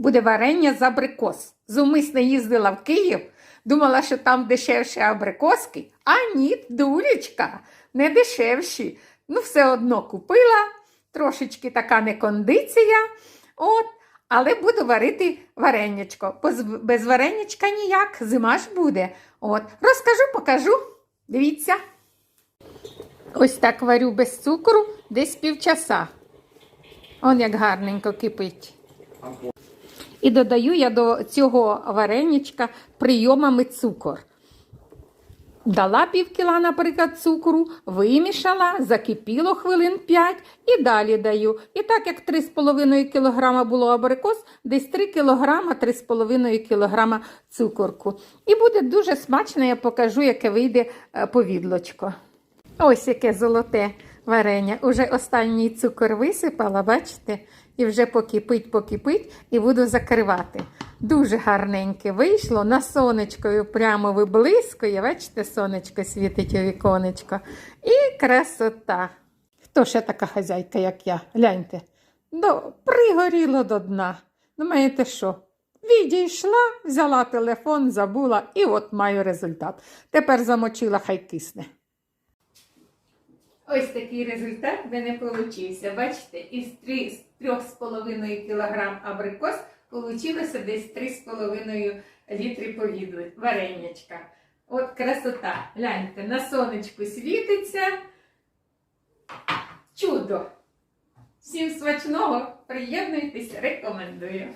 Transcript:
буде варення з абрикос. Зумисне їздила в Київ, думала, що там дешевші абрикоски. А ні, дуречка, не дешевші. Ну, все одно купила, трошечки така некондиція. От, але буду варити варенячко. Без, без варенячка ніяк, зима ж буде. От, розкажу, покажу. Дивіться. Ось так варю без цукру десь півчаса. Он як гарненько кипить. І додаю я до цього вареничка прийомами цукор. Дала пів кіла, наприклад, цукру, вимішала, закипіло хвилин 5 і далі даю. І так як 3,5 кг було абрикос, десь 3 кг, 3,5 кг цукорку. І буде дуже смачно, я покажу, яке вийде е, повідлочко. Ось яке золоте варення. Уже останній цукор висипала, бачите? І вже покипить, покипить, і буду закривати. Дуже гарненьке вийшло. На сонечкою прямо виблискує. Бачите, сонечко світить у віконечко. І красота. Хто ще така хазяйка, як я? Гляньте. До, пригоріло до дна. Думаєте, що? Відійшла, взяла телефон, забула, і от маю результат. Тепер замочила, хай кисне. Ось такий результат в мене получився. Бачите, із 3,5 кг абрикос получилося десь 3,5 літри повідлу варенячка. От красота. Гляньте, на сонечку світиться. Чудо! Всім смачного! Приєднуйтесь, рекомендую.